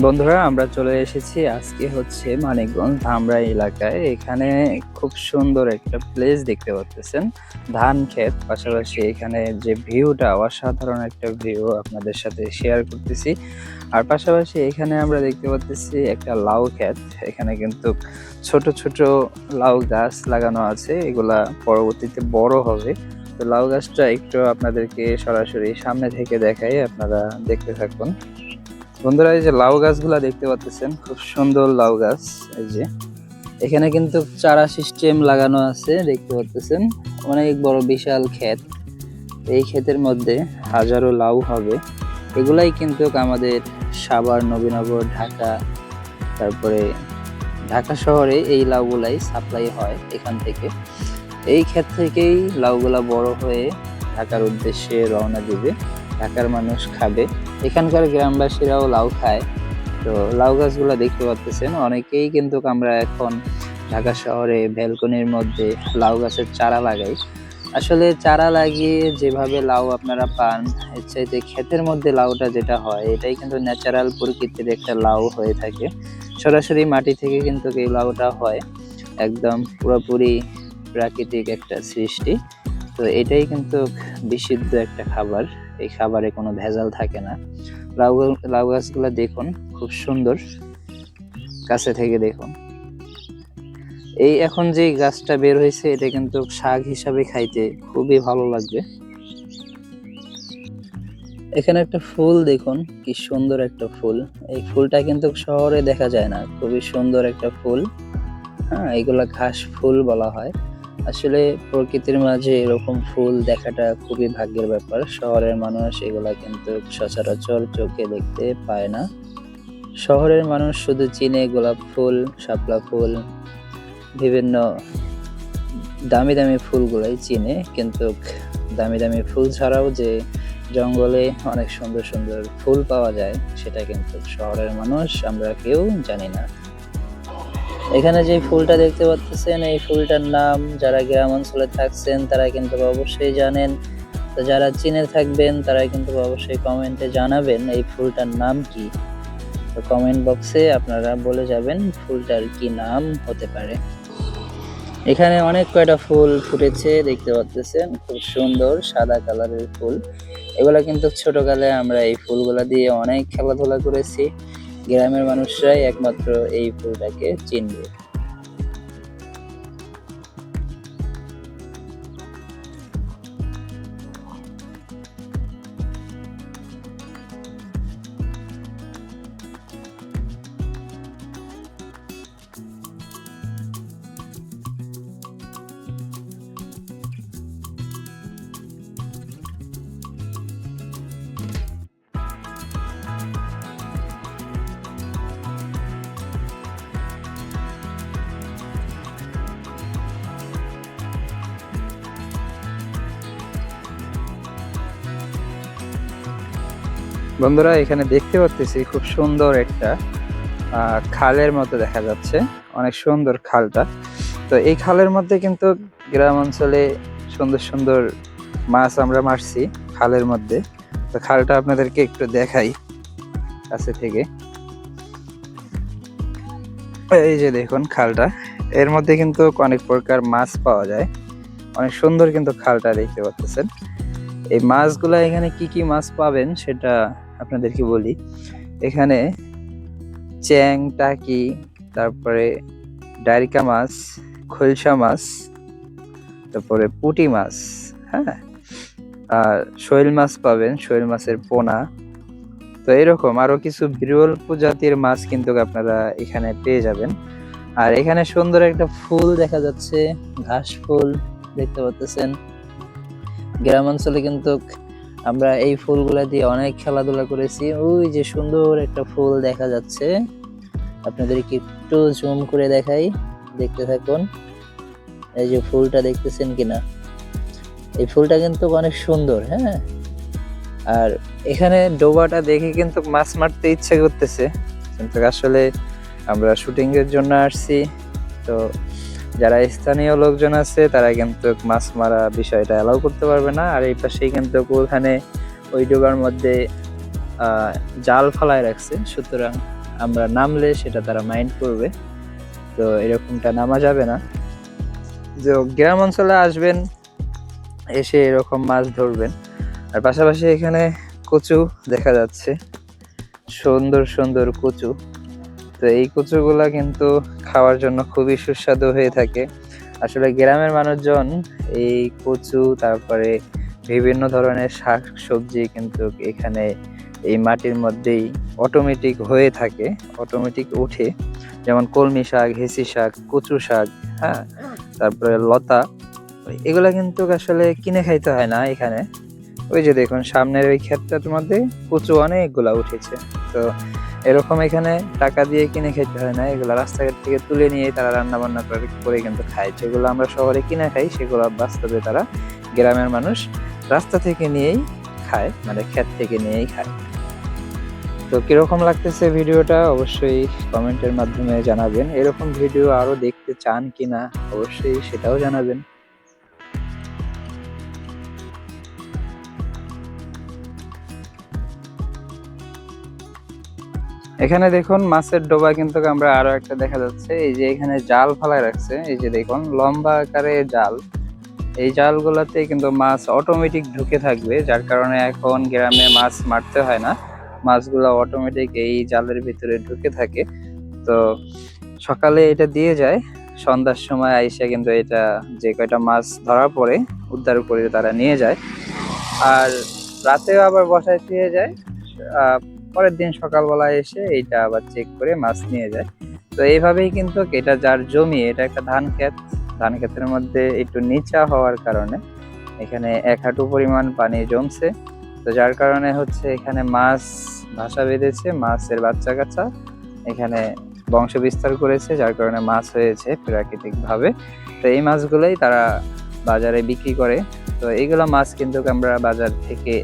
বন্ধুরা, আমরা চলে এসেছি। আজকে হচ্ছে মানিকগঞ্জ ধামরা এলাকায়। এখানে খুব সুন্দর একটা প্লেস দেখতে পাচ্ছেন ধান ক্ষেত। পাশাপাশি এখানে যে ভিউটা, অসাধারণ একটা ভিউ আপনাদের সাথে শেয়ার করতেছি। আর পাশাপাশি এখানে আমরা দেখতে পাচ্ছি একটা লাউ ক্ষেত। এখানে কিন্তু ছোট ছোট লাউ গাছ লাগানো আছে। এগুলা পরবর্তীতে বড় হবে। তো লাউ গাছটা একটু আপনাদেরকে সরাসরি সামনে থেকে দেখাই, আপনারা দেখতে থাকুন। বন্ধুরা, এই যে লাউ গাছগুলা দেখতে পাচ্ছেন, খুব সুন্দর লাউ গাছ, এই যে। এখানে কিন্তু চারা সিস্টেম লাগানো আছে, দেখতে পাচ্ছেন। অনেক বড় বিশাল ক্ষেত। এই ক্ষেতের মধ্যে হাজারো লাউ হবে। এগুলাই কিন্তু আমাদের সাভার, নবীনগর, ঢাকা, তারপরে ঢাকা শহরে এই লাউগুলাই সাপ্লাই হয় এখান থেকে। এই ক্ষেত থেকেই লাউগুলা বড় হয়ে ঢাকার উদ্দেশ্যে রওনা দিবে। ঢাকার মানুষ খাবে। এখানকার গ্রামবাসীরাও লাউ খায়। তো লাউ গাছগুলো দেখতে পাচ্ছেন, অনেকেই কিন্তু আমরা এখন ঢাকা শহরে ব্যালকনির মধ্যে লাউ গাছের চারা লাগাই। আসলে চারা লাগিয়ে যেভাবে লাউ আপনারা পান চাইতে ক্ষেতের মধ্যে লাউটা যেটা হয়, এটাই কিন্তু ন্যাচারাল প্রকৃতির একটা লাউ হয়ে থাকে। সরাসরি মাটি থেকে কিন্তু এই লাউটা হয়। একদম পুরোপুরি প্রাকৃতিক একটা সৃষ্টি। তো এটাই কিন্তু বিশুদ্ধ একটা খাবার। এই খাবারে কোনো ভেজাল থাকে না। লাউ লাউ গাছগুলো দেখুন, খুব সুন্দর। কাছে থেকে দেখুন। এই এখন যে গাছটা বের হয়েছে, এটা কিন্তু শাক হিসাবে খাইতে খুবই ভালো লাগবে। এখানে একটা ফুল দেখুন, কি সুন্দর একটা ফুল। এই ফুলটা কিন্তু শহরে দেখা যায় না। খুবই সুন্দর একটা ফুল। হ্যাঁ এগুলা ঘাস ফুল বলা হয়। আসলে প্রকৃতির মাঝে এরকম ফুল দেখাটা খুবই ভাগ্যের ব্যাপার। শহরের মানুষ এগুলা কিন্তু সচরাচর চোখে দেখতে পায় না। শহরের মানুষ শুধু চিনে গোলাপ ফুল, শাপলা ফুল, বিভিন্ন দামি দামি ফুলগুলাই চিনে, কিন্তু দামি দামি ফুল ছাড়াও যে জঙ্গলে অনেক সুন্দর সুন্দর ফুল পাওয়া যায়, সেটা কিন্তু শহরের মানুষ, আমরা কেউ জানি না। এখানে যে ফুলটা দেখতে পাচ্ছেন এই ফুলটার নাম, যারা গ্রাম অঞ্চলে থাকছেন, তারা কিন্তু অবশ্যই জানেন। তো যারা চিনে থাকবেন তারা কিন্তু অবশ্যই কমেন্টে জানাবেন এই ফুলটার নাম কি। তো কমেন্ট বক্সে আপনারা বলে যাবেন ফুলটার কি নাম হতে পারে। এখানে অনেক কয়টা ফুল ফুটেছে, দেখতে পাচ্ছেন খুব সুন্দর সাদা কালারের ফুল। এগুলা কিন্তু ছোটকালে আমরা এই ফুলগুলা দিয়ে অনেক খেলাধুলা করেছি। গ্রামের মানুষরাই একমাত্র এই ফুলটাকে চিনবে। বন্ধুরা, এখানে দেখতে পাচ্ছি খুব সুন্দর একটা খালের মতো দেখা যাচ্ছে। অনেক সুন্দর খালটা। তো এই খালের মধ্যে কিন্তু গ্রাম অঞ্চলে সুন্দর সুন্দর মাছ আমরা মারছি খালের মধ্যে। তো খালটা আপনাদেরকে একটু দেখাই কাছে থেকে। এই যে দেখুন খালটা। এর মধ্যে কিন্তু অনেক প্রকার মাছ পাওয়া যায়। অনেক সুন্দর কিন্তু খালটা দেখতে পাচ্ছেন। এই মাছগুলা এখানে কি কি মাছ পাবেন সেটা আপনাদেরকে বলি, এখানে চ্যাং টাকি তারপরে ডারিকা মাছ, খলসা মাছ, তারপরে পুঁটি মাছ হ্যাঁ? আর শৈল মাছ পাবেন, শৈল মাছের পোনা। তো এরকম আরও কিছু বিরল প্রজাতির মাছ কিন্তু আপনারা এখানে পেয়ে যাবেন। আর এখানে সুন্দর একটা ফুল দেখা যাচ্ছে, ঘাস ফুল দেখতে পাচ্ছেন। গ্রাম অঞ্চলে কিন্তু আমরা এই ফুলগুলা দিয়ে অনেক খেলাধুলা করেছি। ওই যে সুন্দর একটা ফুল দেখা যাচ্ছে। আপনাদেরকে একটু জুম করে দেখাই। দেখতে থাকুন। এই যে ফুলটা দেখতেছেন কিনা? এই ফুলটা কিন্তু অনেক সুন্দর হ্যাঁ? আর এখানে ডোবাটা দেখে কিন্তু মাছ মারতে ইচ্ছে করতেছে। কিন্তু আসলে আমরা শুটিংয়ের জন্য আসছি। তো যারা স্থানীয় লোকজন আছে, তারা কিন্তু মাছ মারা বিষয়টা অ্যালাউ করতে পারবে না। আর এই পাশেই কিন্তু ওখানে ওই ডোবার মধ্যে জাল ফালায় রাখছে। সুতরাং আমরা নামলে সেটা তারা মাইন্ড করবে। তো এরকমটা নামা যাবে না। যে গ্রাম অঞ্চলে আসবেন, এসে এরকম মাছ ধরবেন। আর পাশাপাশি এখানে কচু দেখা যাচ্ছে। সুন্দর সুন্দর কচু। তো এই কচুগুলা কিন্তু খাওয়ার জন্য খুবই সুস্বাদু হয়ে থাকে। আসলে গ্রামের মানুষজন এই কচু, তারপরে বিভিন্ন ধরনের শাক সবজি কিন্তু এখানে এই মাটির মধ্যেই অটোমেটিক হয়ে থাকে অটোমেটিক উঠে। যেমন কলমি শাক হেসি শাক, কচু শাক হ্যাঁ? তারপরে লতা। এগুলা কিন্তু আসলে কিনে খাইতে হয় না এখানে। ওই যে দেখুন, সামনের ওই ক্ষেতটার মধ্যে কচু অনেকগুলা উঠেছে। তো এরকম এখানে টাকা দিয়ে কিনে খেতে হয় না, এগুলো রাস্তাঘাট থেকে তুলে নিয়ে তারা রান্না বান্না করে করে কিন্তু খায়। যেগুলো আমরা শহরে কিনে খাই, সেগুলো বাস্তবে তারা গ্রামের মানুষ রাস্তা থেকে নিয়েই খায় মানে ক্ষেত থেকে নিয়েই খায়। তো কীরকম লাগতেছে ভিডিওটা অবশ্যই কমেন্টের মাধ্যমে জানাবেন। এরকম ভিডিও আরও দেখতে চান কিনা, অবশ্যই সেটাও জানাবেন। এখানে দেখুন মাছের ডোবা কিন্তু আমরা আরও একটা দেখা যাচ্ছে। এই যে এখানে জাল ফালায় রাখছে। এই যে দেখুন লম্বা আকারে জাল। এই জালগুলোতে কিন্তু মাছ অটোমেটিক ঢুকে থাকবে, যার কারণে এখন গ্রামে মাছ মারতে হয় না। মাছগুলো অটোমেটিক এই জালের ভিতরে ঢুকে থাকে। তো সকালে এটা দিয়ে যায়। সন্ধ্যার সময় আইসা কিন্তু এটা যে কয়টা মাছ ধরা পড়ে, উদ্ধার করে তারা নিয়ে যায়। আর রাতেও আবার বসায় দিয়ে যায়। পরের দিন সকালবেলা এসে এইটা আবার চেক করে মাছ নিয়ে যায়। তো এইভাবেই কিন্তু এটা যার জমি, এটা একটা ধান ক্ষেত। ধান ক্ষেতের মধ্যে একটু নিচা হওয়ার কারণে এখানে এক হাঁটু পরিমাণ পানি জমছে। তো যার কারণে হচ্ছে এখানে মাছ ভাষা বেঁধেছে, মাছের বাচ্চা কাচ্চা এখানে বংশ বিস্তার করেছে, যার কারণে মাছ হয়েছে প্রাকৃতিক ভাবে তো এই মাছগুলোই তারা বাজারে বিক্রি করে। তো এইগুলা মাছ কিন্তু আমরা বাজার থেকে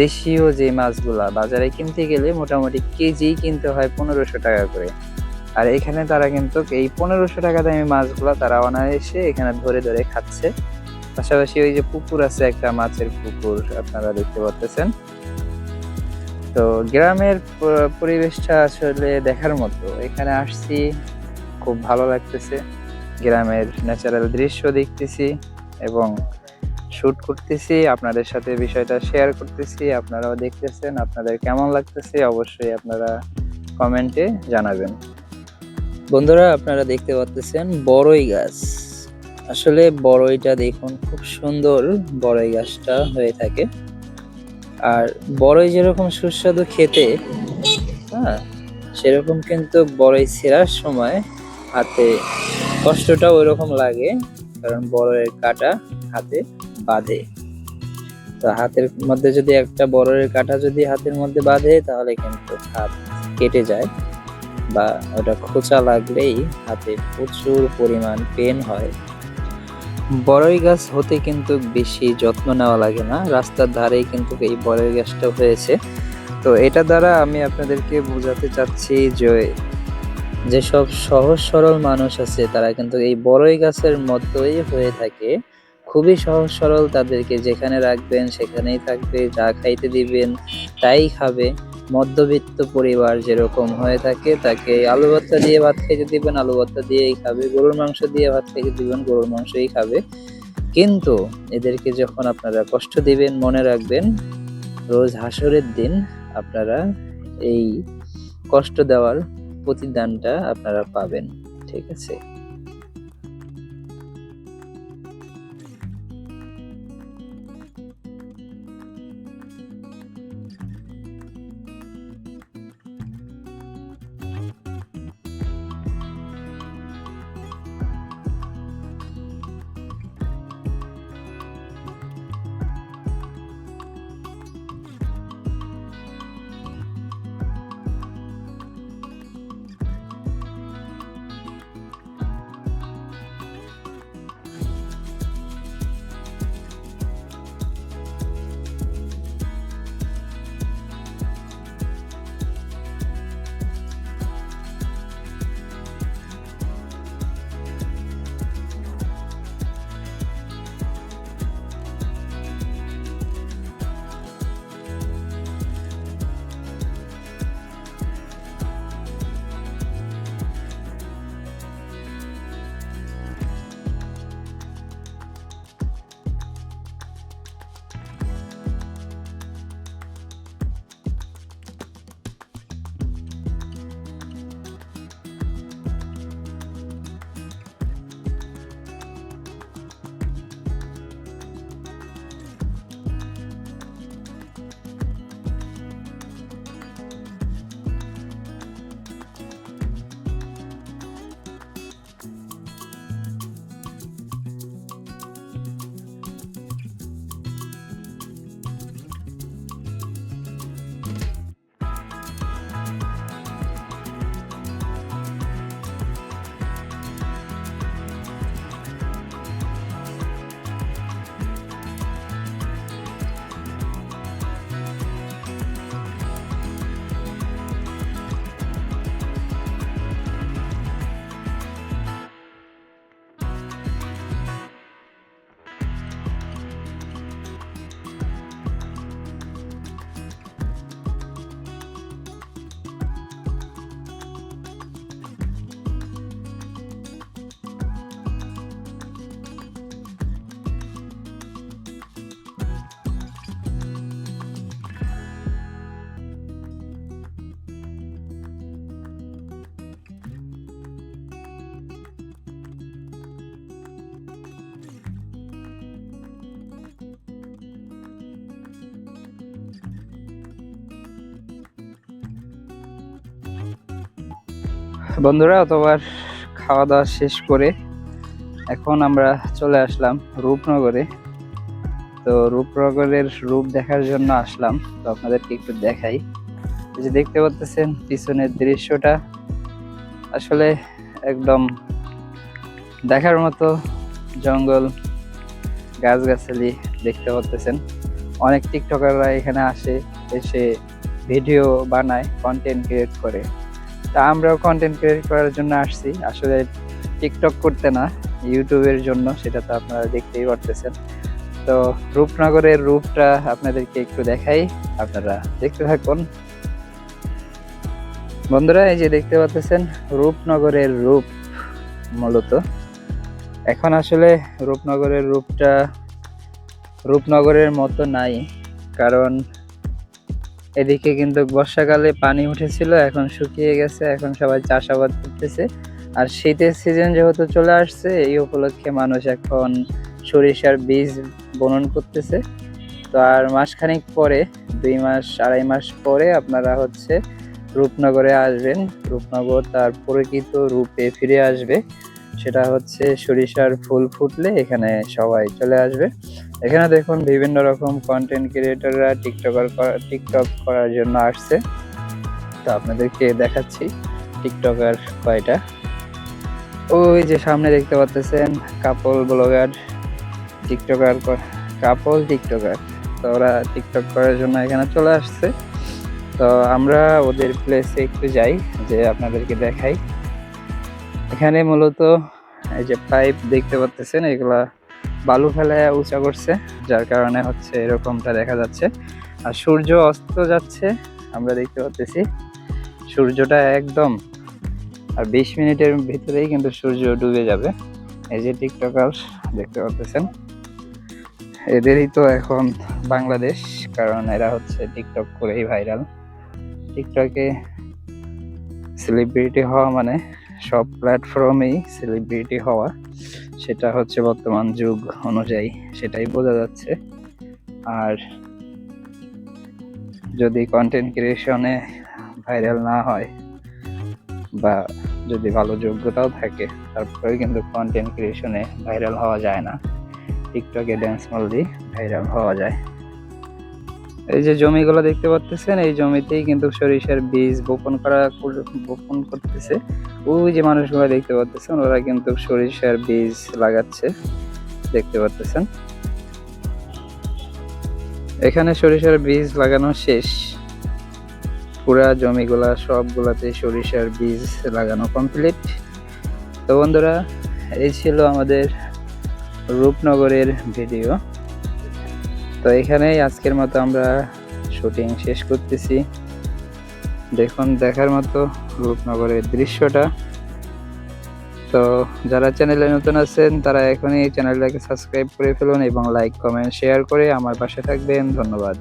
দেশীয় যে মাছগুলা বাজারে কিনতে গেলে মোটামুটি কেজি কিনতে হয় পনেরোশো টাকা করে। আর এখানে তারা কিন্তু এই পনেরোশো টাকা দামি মাছগুলা তারা অনায়াসে এখানে ধরে ধরে খাচ্ছে। পাশাপাশি ওই যে পুকুর আছে, একটা মাছের পুকুর আপনারা দেখতে পাচ্ছেন। তো গ্রামের পরিবেশটা আসলে দেখার মতো। এখানে আসছি, খুব ভালো লাগতেছে। গ্রামের ন্যাচারাল দৃশ্য দেখতেছি এবং শুট করতেছি, আপনাদের সাথে বিষয়টা শেয়ার করতেছি, আপনারাও দেখতেছেন, আপনাদের কেমন লাগতেছে অবশ্যই আপনারা কমেন্টে জানাবেন। বন্ধুরা, আপনারা দেখতে পাচ্ছেন বড়ই গাছ। আসলে বড়ইটা দেখুন খুব সুন্দর, বড়ই গাছটা হয়ে থাকে। আর বড়ই যেরকম সুস্বাদু খেতে হ্যাঁ সেরকম কিন্তু বড়ই ছেঁড়ার সময় হাতে কষ্টটা ওই রকম লাগে, কারণ বড়ের কাটা হাতে। বাঁধে। তো হাতের মধ্যে যদি একটা বড়ের কাঁটা যদি হাতের মধ্যে বাঁধে, তাহলে কিন্তু হাত কেটে যায় বা ওটা খোঁচা লাগলেই হাতে প্রচুর পরিমাণ পেন হয়। বড়ই গাছ হতে কিন্তু বেশি যত্ন নেওয়া লাগে না। রাস্তার ধারেই কিন্তু এই বড়ই গাছটা হয়েছে। তো এটা দ্বারা আমি আপনাদেরকে বোঝাতে চাচ্ছি যে, যেসব সহজ সরল মানুষ আছে, তারা কিন্তু এই বড়ই গাছের মতোই হয়ে থাকে। খুবই সহজ সরল তাদেরকে যেখানে রাখবেন সেখানেই থাকবে, যা খাইতে দিবেন তাই খাবে। মধ্যবিত্ত পরিবার যেরকম হয়ে থাকে তাকে আলু ভর্তা দিয়ে ভাত খেতে দিবেন, আলু ভর্তা দিয়েই খাবে, গরুর মাংস দিয়ে ভাত খেতে দিবেন, গরুর মাংসই খাবে। কিন্তু এদেরকে যখন আপনারা কষ্ট দিবেন, মনে রাখবেন, রোজ হাসরের দিন আপনারা এই কষ্ট দেওয়ার প্রতিদানটা আপনারা পাবেন, ঠিক আছে? বন্ধুরা, অতবার খাওয়া দাওয়া শেষ করে এখন আমরা চলে আসলাম রূপনগরে। তো রূপনগরের রূপ দেখার জন্য আসলাম। তো আপনাদেরকে একটু দেখাই। যে দেখতে পাচ্ছেন পিছনের দৃশ্যটা আসলে একদম দেখার মতো জঙ্গল, গাছগাছালি দেখতে পাচ্ছেন অনেক টিকটকাররা এখানে আসে, এসে ভিডিও বানায় কন্টেন্ট ক্রিয়েট করে। তা আমরাও কন্টেন্ট ক্রিয়েট করার জন্য আসছি। আসলে টিকটক করতে না ইউটিউবের জন্য, সেটা তো আপনারা দেখতেই পারতেছেন। তো রূপনগরের রূপটা আপনাদেরকে একটু দেখাই, আপনারা দেখতে থাকুন। বন্ধুরা, এই যে দেখতে পাচ্ছেন, রূপনগরের রূপ মূলত। এখন আসলে রূপনগরের রূপটা রূপনগরের মতো নাই, কারণ এদিকে কিন্তু বর্ষাকালে পানি উঠেছিল, এখন শুকিয়ে গেছে, এখন সবাই চাষাবাদ করতেছে। আর শীতের সিজন যেহেতু চলে আসছে, এই উপলক্ষে মানুষ এখন সরিষার বীজ বনন করতেছে। তো আর মাসখানেক পরে, দুই মাস, আড়াই মাস পরে আপনারা হচ্ছে রূপনগরে আসবেন। রূপনগর তার প্রকৃত রূপে ফিরে আসবে। সেটা হচ্ছে সরিষার ফুল ফুটলে এখানে সবাই চলে আসবে। এখানে দেখুন বিভিন্ন রকম কন্টেন্ট ক্রিয়েটররা টিকটকার টিকটক করার জন্য আসছে। তো আপনাদেরকে দেখাচ্ছি টিকটকার কয়টা। ওই যে সামনে দেখতে পাচ্ছেন couple blogger tiktoker couple tiktoker তো ওরা টিকটক করার জন্য এখানে চলে আসছে। তো আমরা ওদের প্লেসে একটু যাই, যে আপনাদেরকে দেখাই। এখানে মূলত এই যে পাইপ দেখতে পাচ্ছেন, এগুলা বালু ফেলায় উঁচা করছে, যার কারণে হচ্ছে এরকমটা দেখা যাচ্ছে। আর সূর্য অস্ত যাচ্ছে, আমরা দেখতে পাচ্ছি সূর্যটা একদম, আর বিশ মিনিটের ভিতরেই কিন্তু সূর্য ডুবে যাবে। এই যে টিকটকার দেখতে পাচ্ছেন এদেরই তো এখন বাংলাদেশ, কারণ এরা হচ্ছে টিকটক করেই ভাইরাল। টিকটকে সেলিব্রিটি হওয়া মানে সব প্ল্যাটফর্মেই সেলিব্রিটি হওয়া। সেটা হচ্ছে বর্তমান যুগ অনুযায়ী সেটাই বোঝা যাচ্ছে। আর যদি কন্টেন্ট ক্রিয়েশনে ভাইরাল না হয় বা যদি ভালো যোগ্যতাও থাকে তারপরে কিন্তু কন্টেন্ট ক্রিয়েশনে ভাইরাল হওয়া যায় না। টিকটকে ড্যান্স মল দিয়ে ভাইরাল হওয়া যায়। এই যে জমিগুলো দেখতে পাচ্ছেন এই জমিতেই কিন্তু সরিষার বীজ বপন করা বপন করতেছে। ওই যে মানুষগুলো দেখতে পাচ্ছেন ওরা কিন্তু সরিষার বীজ লাগাচ্ছে, দেখতে পাচ্ছেন এখানে সরিষার বীজ লাগানো শেষ। পুরা জমিগুলা, সবগুলাতে সরিষার বীজ লাগানো কমপ্লিট তো বন্ধুরা, এই ছিল আমাদের রূপনগরের ভিডিও। তো এখানেই আজকের মতো আমরা শুটিং শেষ করতেছি। দেখুন, দেখার মতো রূপনগরের দৃশ্যটা। তো যারা চ্যানেলে নতুন আছেন, তারা এখনই চ্যানেলটাকে সাবস্ক্রাইব করে ফেলুন এবং লাইক, কমেন্ট, শেয়ার করে আমার পাশে থাকবেন। ধন্যবাদ।